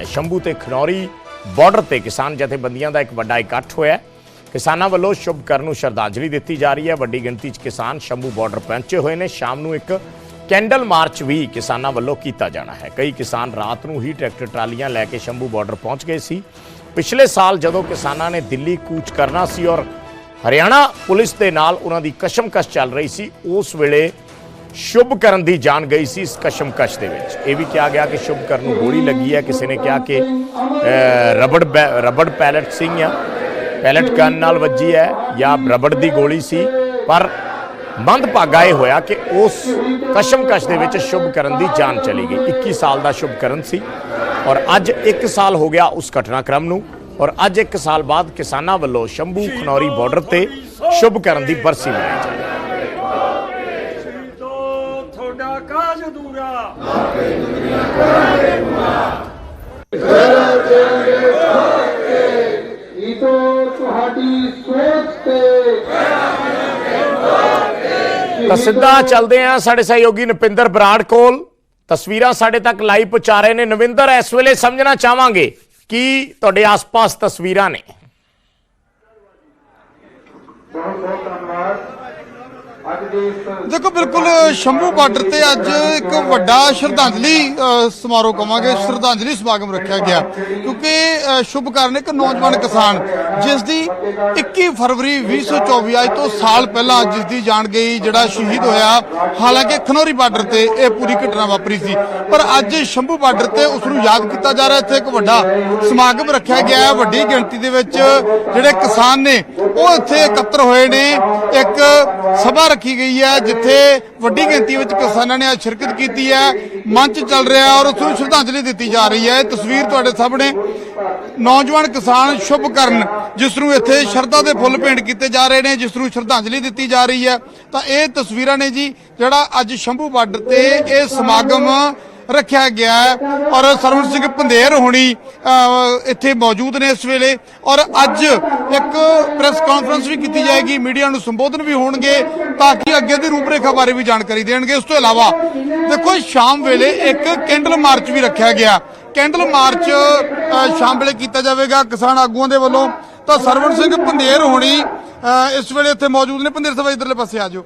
ਹੈ। ਸ਼ੰਭੂ ਤੇ ਖਨੌਰੀ ਬਾਰਡਰ ਤੇ ਕਿਸਾਨ ਜਥੇਬੰਦੀਆਂ ਦਾ ਇੱਕ ਵੱਡਾ ਇਕੱਠ ਹੋਇਆ ਕਿਸਾਨਾਂ ਵੱਲੋਂ ਸ਼ੁਭ ਕਰਨ ਨੂੰ ਸ਼ਰਧਾਂਜਲੀ ਦਿੱਤੀ ਜਾ ਰਹੀ ਹੈ। ਵੱਡੀ ਗਿਣਤੀ 'ਚ ਕਿਸਾਨ ਸ਼ੰਭੂ ਬਾਰਡਰ ਪਹੁੰਚੇ ਹੋਏ ਨੇ। ਸ਼ਾਮ ਨੂੰ ਇੱਕ ਕੈਂਡਲ ਮਾਰਚ ਵੀ ਕਿਸਾਨਾਂ ਵੱਲੋਂ ਕੀਤਾ ਜਾਣਾ ਹੈ। ਕਈ ਕਿਸਾਨ ਰਾਤ ਨੂੰ ਹੀ ਟਰੈਕਟਰ ਟਰਾਲੀਆਂ ਲੈ ਕੇ ਸ਼ੰਭੂ ਬਾਰਡਰ ਪਹੁੰਚ ਗਏ ਸੀ। ਪਿਛਲੇ ਸਾਲ ਜਦੋਂ ਕਿਸਾਨਾਂ ਨੇ ਦਿੱਲੀ ਕੂਚ ਕਰਨਾ ਸੀ ਔਰ ਹਰਿਆਣਾ ਪੁਲਿਸ ਦੇ ਨਾਲ ਉਹਨਾਂ ਦੀ ਕਸ਼ਮਕਸ਼ ਚੱਲ ਰਹੀ ਸੀ, ਉਸ ਵੇਲੇ ਸ਼ੁਭ ਕਰਨ ਦੀ ਜਾਨ ਗਈ ਸੀ ਇਸ ਕਸ਼ਮਕਸ਼ ਦੇ ਵਿੱਚ। ਇਹ ਵੀ ਕਿਹਾ ਗਿਆ ਕਿ ਸ਼ੁਭ ਕਰਨ ਨੂੰ ਗੋਲੀ ਲੱਗੀ ਹੈ। ਕਿਸੇ ਨੇ ਕਿਹਾ ਕਿ ਰਬੜ ਬੈ- ਰਬੜ ਪੈਲਟ ਸੀ ਜਾਂ ਪੈਲਟ ਗਨ ਨਾਲ ਵੱਜੀ ਹੈ। ਜਾਂ ਰਬੜ ਦੀ ਗੋਲੀ ਸੀ। ਪਰ ਮੰਦਭਾਗਾ ਇਹ ਹੋਇਆ ਕਿ ਉਸ ਕਸ਼ਮਕਸ਼ ਦੇ ਵਿੱਚ ਸ਼ੁਭ ਕਰਨ ਦੀ ਜਾਨ ਚਲੀ ਗਈ। 21 ਸਾਲ ਦਾ ਸ਼ੁਭ ਕਰਨ ਸੀ। ਔਰ ਅੱਜ 1 ਸਾਲ ਹੋ ਗਿਆ ਉਸ ਘਟਨਾਕ੍ਰਮ ਨੂੰ। ਔਰ ਅੱਜ 1 ਸਾਲ ਬਾਅਦ ਕਿਸਾਨਾਂ ਵੱਲੋਂ ਸ਼ੰਭੂ ਖਨੌਰੀ ਬਾਰਡਰ ਤੇ ਸ਼ੁਭ ਕਰਨ ਦੀ ਬਰਸੀ ਮਨਾਈ ਜਾ ਰਹੀ ਹੈ। ਤੋਂ ਤੁਹਾਡਾ ਕਾਜ ਅਧੂਰਾ ਇਤੋ ਤੁਹਾਡੀ ਸੋਚ ਤੇ ਤਾਂ ਸਿੱਧਾ ਚੱਲਦੇ ਆ ਸਾਡੇ ਸਹਿਯੋਗੀ ਨਪਿੰਦਰ ਬਰਾੜ ਕੋਲ। ਤਸਵੀਰਾਂ ਸਾਡੇ ਤੱਕ ਲਾਈਵ ਪਹੁੰਚਾ ਰਹੇ ਨੇ। ਨਵਿੰਦਰ ਇਸ ਵੇਲੇ ਸਮਝਣਾ ਚਾਹਾਂਗੇ ਕਿ ਤੁਹਾਡੇ ਆਸ-ਪਾਸ ਤਸਵੀਰਾਂ ਨੇ। ਬਹੁਤ ਬਹੁਤ ਧੰਨਵਾਦ। ਅੱਜ ਦੇ ਇਸ ਦੇਖੋ ਬਿਲਕੁਲ ਸ਼ੰਭੂ ਬਾਰਡਰ ਤੇ ਅੱਜ ਇੱਕ ਵੱਡਾ ਸ਼ਰਧਾਂਜਲੀ ਅ, ਸਮਾਰੋਹ ਕਵਾਂਗੇ। ਸ਼ਰਧਾਂਜਲੀ ਸਮਾਗਮ ਰੱਖਿਆ ਗਿਆ। ਕਿਉਂਕਿ ਸ਼ੁਭ ਕਰਨ ਇੱਕ ਨੌਜਵਾਨ ਕਿਸਾਨ ਜਿਸ ਦੀ 21 ਫਰਵਰੀ 2024 ਅੱਜ ਤੋਂ ਸਾਲ ਪਹਿਲਾਂ ਜਿਸ ਦੀ ਜਾਨ ਗਈ ਜਿਹੜਾ ਸ਼ਹੀਦ ਹੋਇਆ ਹਾਲਾਂਕਿ ਖਨੌਰੀ ਬਾਰਡਰ ਤੇ ਇਹ ਪੂਰੀ ਘਟਨਾ ਵਾਪਰੀ ਸੀ। ਪਰ ਅੱਜ ਸ਼ੰਭੂ ਬਾਰਡਰ ਤੇ ਉਸ ਨੂੰ ਯਾਦ ਕੀਤਾ ਜਾ ਰਿਹਾ ਇੱਥੇ ਇੱਕ ਵੱਡਾ ਸਮਾਗਮ ਰੱਖਿਆ ਗਿਆ ਹੈ। ਵੱਡੀ ਗਿਣਤੀ ਦੇ ਵਿੱਚ ਜਿਹੜੇ ਕਿਸਾਨ ਨੇ ਉਹ ਇੱਥੇ ਇਕੱਤਰ ਹੋਏ ਨੇ। ਇੱਕ ਸਭਾ ਰੱਖੀ ਗਈ ਹੈ, ਜਿੱਥੇ ਵੱਡੀ ਗਿਣਤੀ ਵਿੱਚ ਕਿਸਾਨਾਂ ਨੇ ਅੱਜ ਸ਼ਿਰਕਤ ਕੀਤੀ ਹੈ, ਮੰਚ ਚੱਲ ਰਿਹਾ ਔਰ ਉਸ ਨੂੰ ਸ਼ਰਧਾਂਜਲੀ ਦਿੱਤੀ ਜਾ ਰਹੀ ਹੈ। ਇਹ ਤਸਵੀਰ ਤੁਹਾਡੇ ਸਾਹਮਣੇ ਨੌਜਵਾਨ ਕਿਸਾਨ ਸ਼ੁਭ ਕਰਨ, ਜਿਸ ਨੂੰ ਇੱਥੇ ਸ਼ਰਧਾ ਦੇ ਫੁੱਲ ਭੇਂਟ ਕੀਤੇ ਜਾ ਰਹੇ ਨੇ, ਜਿਸ ਨੂੰ ਸ਼ਰਧਾਂਜਲੀ ਦਿੱਤੀ ਜਾ ਰਹੀ ਹੈ। ਤਾਂ ਇਹ ਤਸਵੀਰਾਂ ਨੇ ਜੀ, ਜਿਹੜਾ ਅੱਜ ਸ਼ੰਭੂ ਬਾਰਡਰ ਤੇ ਇਹ ਸਮਾਗਮ ਰੱਖਿਆ ਗਿਆ ਹੈ ਔਰ ਸਰਵਣ ਸਿੰਘ ਪੰਧੇਰ ਹੋਣੀ ਅਹ, ਇੱਥੇ ਮੌਜੂਦ ਨੇ ਇਸ ਵੇਲੇ ਔਰ ਅੱਜ ਇੱਕ ਪ੍ਰੈਸ ਕਾਨਫਰੰਸ ਵੀ ਕੀਤੀ ਜਾਏਗੀ ਮੀਡੀਆ ਨੂੰ ਸੰਬੋਧਨ ਵੀ ਹੋਣਗੇ ਤਾਂ ਕਿ ਅੱਗੇ ਦੀ ਰੂਪਰੇਖਾ ਬਾਰੇ ਵੀ ਜਾਣਕਾਰੀ ਦੇਣਗੇ। ਇਸ ਤੋਂ ਇਲਾਵਾ ਦੇਖੋ ਸ਼ਾਮ ਵੇਲੇ ਇੱਕ ਕੈਂਡਲ ਮਾਰਚ ਵੀ ਰੱਖਿਆ ਗਿਆ। ਕੈਂਡਲ ਮਾਰਚ ਸ਼ਾਮ ਵੇਲੇ ਕੀਤਾ ਜਾਵੇਗਾ ਕਿਸਾਨ ਆਗੂਆਂ ਦੇ ਵੱਲੋਂ। ਤਾਂ ਸਰਵਣ ਸਿੰਘ ਪੰਧੇਰ ਹੋਣੀ ਅਹ, ਇਸ ਵੇਲੇ ਇੱਥੇ ਮੌਜੂਦ ਨੇ। ਪੰਦੇਰ ਸਾਹਿਬ ਇਧਰਲੇ ਪਾਸੇ ਆ ਜਾਓ।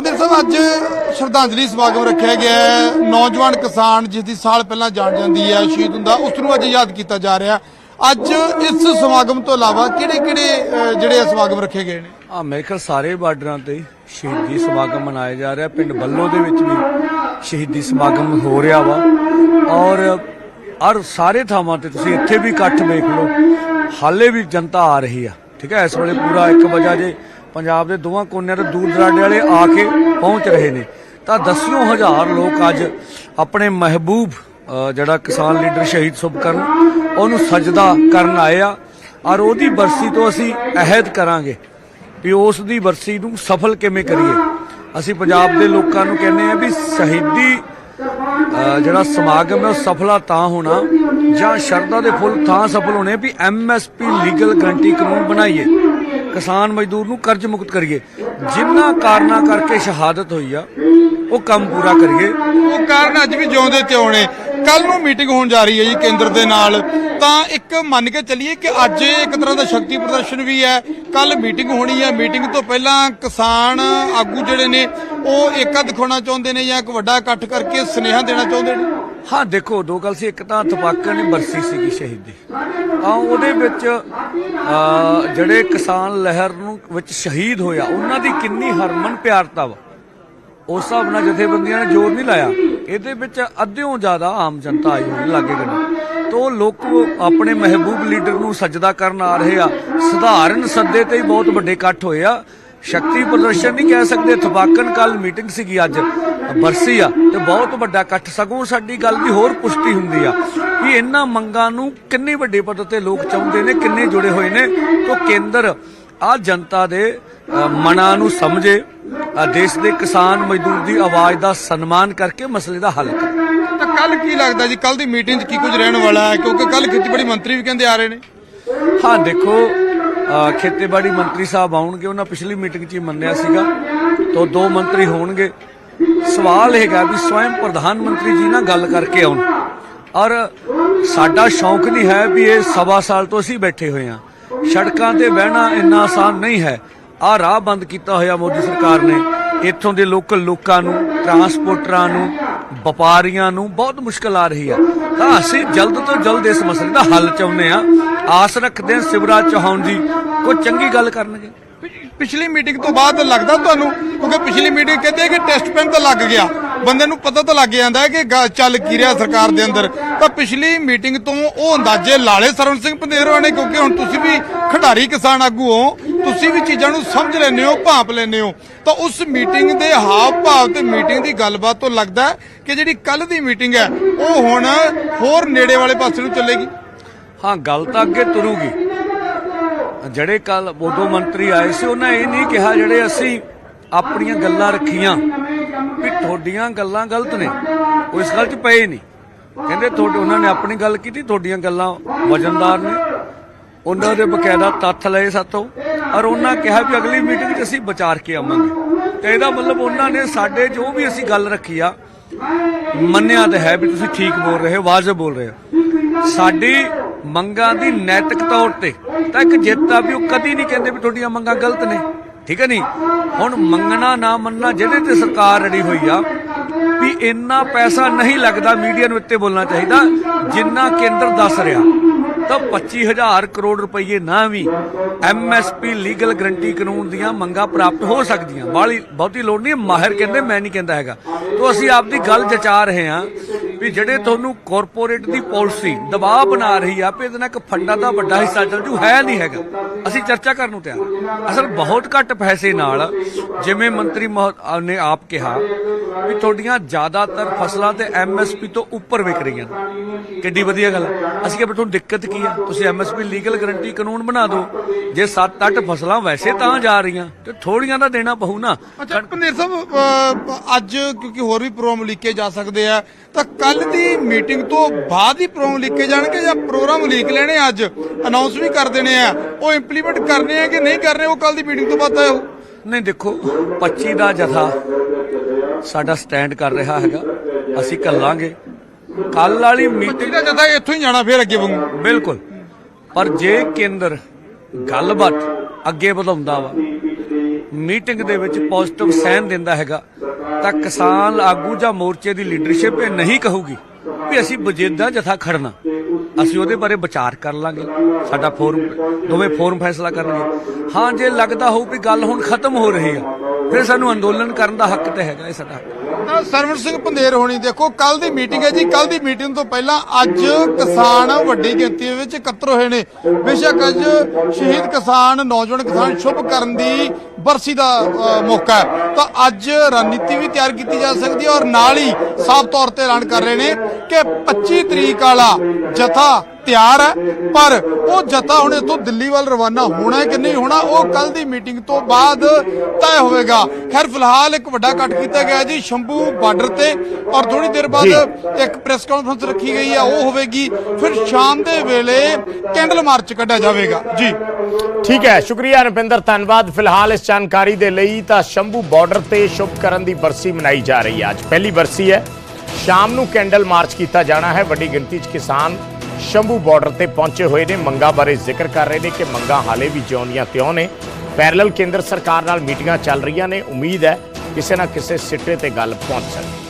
ਪੰਦੇਰ ਸਾਹਿਬ, ਅੱਜ ਸ਼ਰਧਾਂਜਲੀ ਸਮਾਗਮ ਰੱਖਿਆ ਗਿਆ ਹੈ। ਨੌਜਵਾਨ ਕਿਸਾਨ ਜਿਸ ਦੀ ਸਾਲ ਪਹਿਲਾਂ ਜਾਣ ਜਾਂਦੀ ਹੈ, ਸ਼ਹੀਦ ਹੁੰਦਾ, ਉਸ ਨੂੰ ਅੱਜ ਯਾਦ ਕੀਤਾ ਜਾ ਰਿਹਾ। ਅੱਜ ਇਸ ਸਮਾਗਮ ਤੋਂ ਇਲਾਵਾ ਕਿਹੜੇ ਕਿਹੜੇ ਜਿਹੜੇ ਸਮਾਗਮ ਰੱਖੇ ਗਏ ਨੇ? ਆ ਮੇਰੇ ਖਿਆਲ ਸਾਰੇ ਬਾਰਡਰਾਂ ਤੇ ਸ਼ਹੀਦੀ ਸਮਾਗਮ ਮਨਾਇਆ ਜਾ ਰਿਹਾ। ਪਿੰਡ ਬੱਲੋ ਦੇ ਵਿੱਚ ਵੀ ਸ਼ਹੀਦੀ ਸਮਾਗਮ ਹੋ ਰਿਹਾ ਵਾ। ਔਰ ਔਰ ਸਾਰੇ ਥਾਵਾਂ ਤੇ ਤੁਸੀਂ ਇੱਥੇ ਵੀ ਇਕੱਠ ਵੇਖ ਲਓ, ਹਾਲੇ ਵੀ ਜਨਤਾ ਆ ਰਹੀ ਆ। ਠੀਕ ਹੈ, ਇਸ ਵੇਲੇ ਪੂਰਾ 1 ਵਜਾ ਜੇ ਪੰਜਾਬ ਦੇ ਦੋਵਾਂ ਕੋਨਿਆਂ ਤੋਂ ਦੂਰ ਦਰਾਡੇ ਵਾਲੇ ਆ ਕੇ ਪਹੁੰਚ ਰਹੇ ਨੇ। ਤਾਂ ਦਸਿਓ ਹਜ਼ਾਰ ਲੋਕ ਅੱਜ ਆਪਣੇ ਮਹਿਬੂਬ ਜਿਹੜਾ ਕਿਸਾਨ ਲੀਡਰ ਸ਼ਹੀਦ ਸੁਭਕਰਨ, ਉਹਨੂੰ ਸਜਦਾ ਕਰਨ ਆਏ ਆ ਔਰ ਉਹਦੀ ਬਰਸੀ ਤੋਂ ਅਸੀਂ ਅਹਿਦ ਕਰਾਂਗੇ ਵੀ ਉਸ ਦੀ ਬਰਸੀ ਨੂੰ ਸਫਲ ਕਿਵੇਂ ਕਰੀਏ। ਅਸੀਂ ਪੰਜਾਬ ਦੇ ਲੋਕਾਂ ਨੂੰ ਕਹਿੰਦੇ ਆ ਵੀ ਸ਼ਹੀਦੀ ਜਿਹੜਾ ਸਮਾਗਮ ਹੈ ਉਹ ਸਫਲਾ ਤਾਂ ਹੋਣਾ ਜਾਂ ਸ਼ਰਧਾ ਦੇ ਫੁੱਲ ਤਾਂ ਸਫਲ ਹੋਣੇ ਵੀ ਐਮਐਸਪੀ ਲੀਗਲ ਗਰੰਟੀ ਕਾਨੂੰਨ ਬਣਾਈਏ। ਕਿਸਾਨ ਮਜ਼ਦੂਰ ਨੂੰ ਕਰਜ਼ ਮੁਕਤ ਕਰੀਏ। ਜਿੰਨਾ ਕਾਰਨਾਂ ਕਰਕੇ ਸ਼ਹਾਦਤ ਹੋਈ ਆ, ਉਹ ਕੰਮ ਪੂਰਾ ਕਰੀਏ। ਉਹ ਕਾਰਨ ਅੱਜ ਵੀ ਜਿਉਂਦੇ ਤੇ ਆਉਣੇ। ਕੱਲ ਨੂੰ ਮੀਟਿੰਗ ਹੋਣ ਜਾ ਰਹੀ ਹੈ ਜੀ ਕੇਂਦਰ ਦੇ ਨਾਲ। ਤਾਂ ਇੱਕ ਮੰਨ ਕੇ ਚੱਲੀਏ ਕਿ ਅੱਜ ਇੱਕ ਤਰ੍ਹਾਂ ਦਾ ਸ਼ਕਤੀ ਪ੍ਰਦਰਸ਼ਨ ਵੀ ਹੈ। ਕੱਲ ਮੀਟਿੰਗ ਹੋਣੀ ਹੈ। ਮੀਟਿੰਗ ਤੋਂ ਪਹਿਲਾਂ ਕਿਸਾਨ ਆਗੂ ਜਿਹੜੇ ਨੇ, ਉਹ ਏਕਾ ਦਿਖਾਉਣਾ ਚਾਹੁੰਦੇ ਨੇ ਜਾਂ ਇੱਕ ਵੱਡਾ ਇਕੱਠ ਕਰਕੇ ਸੁਨੇਹਾ ਦੇਣਾ ਚਾਹੁੰਦੇ ਨੇ? ਹਾਂ, ਦੇਖੋ, ਦੋ ਗੱਲ ਸੀ। ਇੱਕ ਤਾਂ ਤਪਾਕਾ ਨੇ ਬਰਸੀ ਸੀਗੀ ਸ਼ਹੀਦੀ ਤਾਂ ਉਹਦੇ ਵਿੱਚ ਜਿਹੜੇ ਕਿਸਾਨ ਲਹਿਰ ਨੂੰ ਵਿੱਚ ਸ਼ਹੀਦ ਹੋਇਆ, ਉਹਨਾਂ ਦੀ ਕਿੰਨੀ ਹਰਮਨ ਪਿਆਰਤਾ ਵਾ। ਉਸ ਹਿਸਾਬ ਨਾਲ ਜਥੇਬੰਦੀਆਂ ਨੇ ਜ਼ੋਰ ਨਹੀਂ ਲਾਇਆ। ਇਹਦੇ ਵਿੱਚ ਅੱਧਿਓਂ ਜ਼ਿਆਦਾ ਆਮ ਜਨਤਾ ਆਈ ਹੋਈ ਲਾਗੇ ਗਏ ਤੋ ਲੋਕ ਆਪਣੇ ਮਹਿਬੂਬ ਲੀਡਰ ਨੂੰ ਸਜਦਾ ਕਰਨ ਆ ਰਹੇ ਆ। ਸਧਾਰਨ ਸੱਦੇ ਤੇ ਹੀ ਬਹੁਤ ਵੱਡੇ ਇਕੱਠ ਹੋਏ ਆ। ਸ਼ਕਤੀ ਪ੍ਰਦਰਸ਼ਨ ਨਹੀਂ ਕਹਿ ਸਕਦੇ। ਥਪਾਕਨ ਕੱਲ ਮੀਟਿੰਗ ਸੀਗੀ ਅੱਜ। ਬਰਸੀ ਆ ਤੇ ਬਹੁਤ ਵੱਡਾ ਇਕੱਠ। ਸਗੋਂ ਸਾਡੀ ਗੱਲ ਦੀ ਹੋਰ ਪੁਸ਼ਟੀ ਹੁੰਦੀ ਆ ਕਿ ਇਹਨਾਂ ਮੰਗਾਂ ਨੂੰ ਕਿੰਨੇ ਵੱਡੇ ਪੱਧਰ ਤੇ ਲੋਕ ਚਾਹੁੰਦੇ ਨੇ, ਕਿੰਨੇ ਜੁੜੇ ਹੋਏ ਨੇ। ਤੋਂ ਕੇਂਦਰ ਆ ਜਨਤਾ ਦੇ ਮਨਾਂ ਨੂੰ ਸਮਝੇ ਦੇਸ਼ ਦੇ ਕਿਸਾਨ ਮਜ਼ਦੂਰ ਦੀ ਆਵਾਜ਼ ਦਾ ਸਨਮਾਨ ਕਰਕੇ ਮਸਲੇ ਦਾ ਹੱਲ ਕਰੇ। ਤਾਂ ਕੱਲ ਕੀ ਲੱਗਦਾ ਜੀ? ਕੱਲ ਦੀ ਮੀਟਿੰਗ 'ਚ ਕੀ ਕੁਝ ਰਹਿਣ ਵਾਲਾ ਹੈ? ਕਿਉਂਕਿ ਕੱਲ ਖੇਤੀਬਾੜੀ ਮੰਤਰੀ ਵੀ ਕਹਿੰਦੇ ਆ ਰਹੇ ਨੇ। ਹਾਂ ਦੇਖੋ ਖੇਤੀਬਾੜੀ ਮੰਤਰੀ ਸਾਹਿਬ ਆਉਣਗੇ ਉਹਨਾਂ ਪਿਛਲੀ ਮੀਟਿੰਗ 'ਚ ਹੀ ਮੰਨਿਆ ਸੀਗਾ ਤੋਂ ਦੋ ਮੰਤਰੀ ਹੋਣਗੇ। ਸਵਾਲ ਹੈਗਾ ਵੀ ਸਵੈਮ ਪ੍ਰਧਾਨ ਮੰਤਰੀ ਜੀ ਨਾਲ ਗੱਲ ਕਰਕੇ ਆਉਣ। ਔਰ ਸਾਡਾ ਸ਼ੌਂਕ ਨਹੀਂ ਹੈ ਵੀ ਇਹ ਸਵਾ ਸਾਲ ਤੋਂ ਅਸੀਂ ਬੈਠੇ ਹੋਏ ਹਾਂ। ਸੜਕਾਂ ਤੇ ਬਹਿਣਾ ਇੰਨਾ ਆਸਾਨ ਨਹੀਂ ਹੈ। ਆਹ ਰਾਹ ਬੰਦ ਕੀਤਾ ਹੋਇਆ ਮੋਦੀ ਸਰਕਾਰ ਨੇ। ਇੱਥੋਂ ਦੇ ਲੋਕਲ ਲੋਕਾਂ ਨੂੰ, ਟਰਾਂਸਪੋਰਟਰਾਂ ਨੂੰ, ਵਪਾਰੀਆਂ ਨੂੰ ਬਹੁਤ ਮੁਸ਼ਕਲ ਆ ਰਹੀ ਹੈ ਤਾਂ ਅਸੀਂ ਜਲਦ ਤੋਂ ਜਲਦ ਇਸ ਮਸਲੇ ਦਾ ਹੱਲ ਚਾਹੁੰਦੇ ਹਾਂ। ਆਸ ਰੱਖਦੇ ਹਾਂ ਸ਼ਿਵਰਾਜ ਚੌਹਾਨ ਜੀ, ਕੋਈ ਚੰਗੀ ਗੱਲ ਕਰਨਗੇ। ਪਿਛਲੀ ਮੀਟਿੰਗ ਤੋਂ ਬਾਅਦ ਲੱਗਦਾ ਤੁਹਾਨੂੰ? ਕਿਉਂਕਿ ਪਿਛਲੀ ਮੀਟਿੰਗ ਕਹਿੰਦੇ ਕਿ ਟੈਸਟ ਪੈਨ ਤਾਂ ਲੱਗ ਗਿਆ। ਬੰਦੇ ਨੂੰ ਪਤਾ ਤਾਂ ਲੱਗ ਜਾਂਦਾ ਹੈ ਕਿ ਗ- ਚੱਲ ਕੀ ਰਿਹਾ ਸਰਕਾਰ ਦੇ ਅੰਦਰ। ਤਾਂ ਪਿਛਲੀ ਮੀਟਿੰਗ ਤੋਂ ਉਹ ਅੰਦਾਜ਼ੇ ਲਾਲੇ ਸਰਵਣ ਸਿੰਘ ਪੰਦੇਰਵਾ ਨੇ, ਕਿਉਂਕਿ ਹੁਣ ਤੁਸੀਂ ਵੀ ਖਿਡਾਰੀ ਕਿਸਾਨ ਆਗੂ ਹੋ, ਤੁਸੀਂ ਵੀ ਚੀਜ਼ਾਂ ਨੂੰ ਸਮਝ ਲੈਂਦੇ ਹੋ, ਭਾਂਪ ਲੈਂਦੇ ਹੋ। ਤਾਂ ਉਸ ਮੀਟਿੰਗ ਦੇ ਹਾਵ ਭਾਵ ਤੇ ਮੀਟਿੰਗ ਦੀ ਗੱਲਬਾਤ ਤੋਂ ਲੱਗਦਾ ਹੈ ਕਿ ਜਿਹੜੀ ਕੱਲ ਦੀ ਮੀਟਿੰਗ ਹੈ, ਉਹ ਹੁਣ ਹੋਰ ਨੇੜੇ ਵਾਲੇ ਪਾਸੇ ਨੂੰ ਚੱਲੇਗੀ। ਹਾਂ, ਗੱਲ ਤਾਂ ਅੱਗੇ ਤੁਰੂਗੀ। ਜਿਹੜੇ ਕੱਲ ਉਦੋਂ ਮੰਤਰੀ ਆਏ ਸੀ, ਉਹਨਾਂ ਇਹ ਨਹੀਂ ਕਿਹਾ ਜਿਹੜੇ ਅਸੀਂ ਆਪਣੀਆਂ ਗੱਲਾਂ ਰੱਖੀਆਂ ਵੀ ਤੁਹਾਡੀਆਂ ਗੱਲਾਂ ਗਲਤ ਨੇ। ਉਹ ਇਸ ਗੱਲ 'ਚ ਪਏ ਨਹੀਂ। ਕਹਿੰਦੇ ਤੁਹਾਡੇ, ਉਹਨਾਂ ਨੇ ਆਪਣੀ ਗੱਲ ਕੀਤੀ, ਤੁਹਾਡੀਆਂ ਗੱਲਾਂ ਵਜਨਦਾਰ ਨੇ। ਉਹਨਾਂ ਦੇ ਬਕਾਇਦਾ ਤੱਥ ਲਏ ਸਾਤੋਂ ਔਰ ਉਹਨਾਂ ਕਿਹਾ ਵੀ ਅਗਲੀ ਮੀਟਿੰਗ 'ਚ ਅਸੀਂ ਵਿਚਾਰ ਕੇ ਆਵਾਂਗੇ। ਤੇ ਇਹਦਾ ਮਤਲਬ ਉਹਨਾਂ ਨੇ ਸਾਡੇ ਜੋ ਵੀ ਅਸੀਂ ਗੱਲ ਰੱਖੀ ਆ, ਮੰਨਿਆ ਤਾਂ ਹੈ ਵੀ ਤੁਸੀਂ ਠੀਕ ਬੋਲ ਰਹੇ ਹੋ, ਵਾਜਬ ਬੋਲ ਰਹੇ ਹੋ। ਸਾਡੀ ਮੰਗਾਂ ਦੀ ਨੈਤਿਕ ਤੌਰ ਤੇ ਤਾਂ ਇੱਕ ਜਿੱਤ ਆ ਵੀ ਉਹ ਕਦੀ ਨਹੀਂ ਕਹਿੰਦੇ ਵੀ ਤੁਹਾਡੀਆਂ ਮੰਗਾਂ ਗਲਤ ਨੇ। ਠੀਕ ਹੈ ਨਹੀਂ? ਹੁਣ ਮੰਗਣਾ ਨਾ ਮੰਨਣਾ ਜਿਹਦੇ ਤੇ ਸਰਕਾਰ ਰੜੀ ਹੋਈ ਆ, ਵੀ ਇੰਨਾ ਪੈਸਾ ਨਹੀਂ ਲੱਗਦਾ ਮੀਡੀਆ ਨੂੰ ਇੱਥੇ ਬੋਲਣਾ ਚਾਹੀਦਾ, ਜਿੰਨਾ ਕੇਂਦਰ ਦੱਸ ਰਿਹਾ। ਤਾਂ 25000 ਕਰੋੜ ਰੁਪਏ ਨਾ ਵੀ ਐਮਐਸਪੀ ਲੀਗਲ ਗਰੰਟੀ ਕਾਨੂੰਨ ਦੀਆਂ ਮੰਗਾਂ ਪ੍ਰਾਪਤ ਹੋ ਸਕਦੀਆਂ। ਬਾਲੀ ਬਹੁਤੀ ਲੋੜ ਨਹੀਂ, ਮਾਹਿਰ ਕਹਿੰਦੇ, ਮੈਂ ਨਹੀਂ ਕਹਿੰਦਾ ਹੈਗਾ। ਤੋਂ ਅਸੀਂ ਆਪਦੀ ਗੱਲ ਜਚਾ ਰਹੇ ਹਾਂ ਵੀ ਜਿਹੜੇ ਤੁਹਾਨੂੰ ਕਾਰਪੋਰੇਟ ਦੀ ਪਾਲਿਸੀ ਦਬਾਅ ਬਣਾ ਰਹੀ ਆ, ਵੀ ਇਹਦੇ ਨਾਲ ਇੱਕ ਫੰਡਾਂ ਦਾ ਵੱਡਾ ਹਿੱਸਾ ਚੱਲ ਜੂ, ਹੈ ਨਹੀਂ ਹੈਗਾ। ਅਸੀਂ ਚਰਚਾ ਕਰਨ ਨੂੰ ਤਿਆਰ ਅਸਲ ਬਹੁਤ ਘੱਟ ਪੈਸੇ ਨਾਲ ਜਿਵੇਂ ਮੰਤਰੀ ਨੇ ਆਪ ਕਿਹਾ ਵੀ ਤੁਹਾਡੀਆਂ ਜ਼ਿਆਦਾਤਰ ਫਸਲਾਂ ਤੇ ਐਮਐਸਪੀ ਤੋਂ ਉੱਪਰ ਵਿਕ ਰਹੀਆਂ ਨੇ। ਕਿੱਡੀ ਵਧੀਆ ਗੱਲ ਹੈ। ਅਸੀਂ ਕਿਹਾ ਤੁਹਾਨੂੰ ਦਿੱਕਤ ਕੀ ਆ? ਤੁਸੀਂ ਐਮਐਸਪੀ ਲੀਗਲ ਗਰੰਟੀ ਕਾਨੂੰਨ ਬਣਾ ਦਿਓ। ਜੇ 7-8 ਫਸਲਾਂ ਵੈਸੇ ਤਾਂ ਜਾ ਰਹੀਆਂ, ਤੇ ਥੋੜੀਆਂ ਦਾ ਦੇਣਾ ਪਊ ਨਾ। ਅੱਛਾ ਪੰਦੇਰ ਸਾਹਿਬ ਅੱਜ ਕਿਉਂਕਿ ਹੋਰ ਵੀ ਪ੍ਰੋਮ ਲਿਖੇ ਜਾ ਸਕਦੇ ਆ, ਤਾਂ ਕੱਲ ਦੀ ਮੀਟਿੰਗ ਤੋਂ ਬਾਅਦ ਹੀ ਪ੍ਰੋਗਰਾਮ ਲਿਖੇ ਜਾਣਗੇ ਜਾਂ ਪ੍ਰੋਗਰਾਮ ਲਿਖ ਲੈਣੇ ਅੱਜ? ਅਨਾਉਂਸ ਵੀ ਕਰ ਦੇਣੇ ਆ। ਉਹ ਇੰਪਲੀਮੈਂਟ ਕਰਨੇ ਆ ਕਿ ਨਹੀਂ ਕਰਨੇ? ਉਹ ਕੱਲ ਦੀ ਮੀਟਿੰਗ ਤੋਂ ਬਾਅਦ ਹੋਊ। ਨਹੀਂ ਦੇਖੋ 25 ਦਾ ਜਥਾ ਸਾਡਾ ਸਟੈਂਡ ਕਰ ਰਿਹਾ ਹੈਗਾ। ਅਸੀਂ ਕੱਲਾਂਗੇ ਕੱਲ ਵਾਲੀ ਮੀਟਿੰਗ ਜਿਹੜਾ ਜਦਾ ਇੱਥੋਂ ਹੀ ਜਾਣਾ ਫੇਰ ਅੱਗੇ ਵਾਂਗੂ ਬਿਲਕੁਲ। ਪਰ ਜੇ ਕੇਂਦਰ ਗੱਲਬਾਤ ਅੱਗੇ ਵਧਾਉਂਦਾ ਵਾ ਮੀਟਿੰਗ ਦੇ ਵਿੱਚ ਪੋਜ਼ਿਟਿਵ ਸਹਿਨ ਦਿੰਦਾ ਹੈਗਾ ਤਾਂ ਕਿਸਾਨ ਆਗੂ ਜਾਂ ਮੋਰਚੇ ਦੀ ਲੀਡਰਸ਼ਿਪ ਇਹ ਨਹੀਂ ਕਹੂਗੀ ਵੀ ਅਸੀਂ ਬਜੇਦਾ ਜਥਾ ਖੜਨਾ। ਅਸੀਂ ਉਹਦੇ ਬਾਰੇ ਵਿਚਾਰ ਕਰ ਲਾਂਗੇ। ਸਾਡਾ ਫੋਰਮ, ਦੋਵੇਂ ਫੋਰਮ ਫੈਸਲਾ ਕਰਨਗੇ। ਹਾਂ, ਜੇ ਲੱਗਦਾ ਹੋਊ ਵੀ ਗੱਲ ਹੁਣ ਖਤਮ ਹੋ ਰਹੀ ਆ, ਫਿਰ ਸਾਨੂੰ ਅੰਦੋਲਨ ਕਰਨ ਦਾ ਹੱਕ ਤੇ ਹੈਗਾ, ਇਹ ਸਾਡਾ ਸਰਵਣ ਸਿੰਘ ਪੰਦੇਰ ਹੋਣੀ, ਦੇਖੋ ਕੱਲ ਦੀ ਮੀਟਿੰਗ ਹੈ ਜੀ। ਕੱਲ ਦੀ ਮੀਟਿੰਗ ਤੋਂ ਪਹਿਲਾਂ ਅੱਜ ਕਿਸਾਨ ਵੱਡੀ ਗਿਣਤੀ ਵਿੱਚ ਇਕੱਤਰ ਹੋਏ ਨੇ। ਬੇਸ਼ੱਕ ਅੱਜ ਸ਼ਹੀਦ ਕਿਸਾਨ, ਨੌਜਵਾਨ ਕਿਸਾਨ ਸ਼ੁਭ ਕਰਨ ਦੀ ਬਰਸੀ ਦਾ ਮੌਕਾ ਹੈ। ਤਾਂ ਅੱਜ ਰਣਨੀਤੀ ਵੀ ਤਿਆਰ ਕੀਤੀ ਜਾ ਸਕਦੀ ਹੈ ਔਰ ਨਾਲ ਹੀ ਸਾਫ਼ ਤੌਰ ਤੇ ਐਲਾਨ ਕਰ ਰਹੇ ਨੇ ਕਿ 25 ਤਰੀਕ ਵਾਲਾ ਜਥਾ ਤਿਆਰ ਹੈ ਪਰ ਉਹ ਜਥਾ ਹੁਣ ਇੱਥੋਂ ਦਿੱਲੀ ਵੱਲ ਰਵਾਨਾ ਹੋਣਾ ਹੈ ਕਿ ਨਹੀਂ ਹੋਣਾ ਉਹ ਕੱਲ ਦੀ ਮੀਟਿੰਗ ਤੋਂ ਬਾਅਦ ਤੈਅ ਹੋਵੇਗਾ। ਖੈਰ ਫਿਲਹਾਲ ਇੱਕ ਵੱਡਾ ਕੱਟ ਕੀਤਾ ਗਿਆ ਜੀ ਸ਼ੰਭੂ ਬਾਰਡਰ ਤੇ ਔਰ ਥੋੜੀ ਦੇਰ ਬਾਅਦ ਇੱਕ ਪ੍ਰੈਸ ਕਾਨਫਰੰਸ ਰੱਖੀ ਗਈ ਹੈ ਉਹ ਹੋਵੇਗੀ। ਫਿਰ ਸ਼ਾਮ ਦੇ ਵੇਲੇ ਕੈਂਡਲ ਮਾਰਚ ਕੱਢਿਆ ਜਾਵੇਗਾ। ਜੀ। ਠੀਕ ਹੈ ਸ਼ੁਕਰੀਆ ਰੁਪਿੰਦਰ ਧੰਨਵਾਦ। ਫਿਲਹਾਲ ਇਸ ਜਾਣਕਾਰੀ ਦੇ ਲਈ ਤਾਂ ਸ਼ੰਭੂ ਬਾਰਡਰ ਤੇ ਸ਼ੁਭਕਰਨ ਦੀ ਬਰਸੀ ਮਨਾਈ ਜਾ ਰਹੀ ਹੈ। ਅੱਜ ਪਹਿਲੀ ਬਰਸੀ ਹੈ। ਸ਼ਾਮ ਨੂੰ ਕੈਂਡਲ ਮਾਰਚ ਕੀਤਾ ਜਾਣਾ ਹੈ। ਵੱਡੀ ਗਿਣਤੀ 'ਚ ਕਿਸਾਨ ਸ਼ੰਭੂ ਬਾਰਡਰ ਤੇ ਪਹੁੰਚੇ ਹੋਏ ਨੇ। ਮੰਗਾਂ ਬਾਰੇ ਜ਼ਿਕਰ ਕਰ ਰਹੇ ਨੇ ਕਿ ਮੰਗਾਂ ਹਾਲੇ ਵੀ ਜਿਉਂਦੀਆਂ ਤਿਉਂ ਨੇ। ਪੈਰਲਲ ਕੇਂਦਰ ਸਰਕਾਰ ਨਾਲ ਮੀਟਿੰਗਾਂ ਚੱਲ ਰਹੀਆਂ ਨੇ। ਉਮੀਦ ਹੈ ਕਿਸੇ ਨਾ ਕਿਸੇ ਸਿੱਟੇ ਤੇ ਗੱਲ ਪਹੁੰਚ ਸਕਦੀ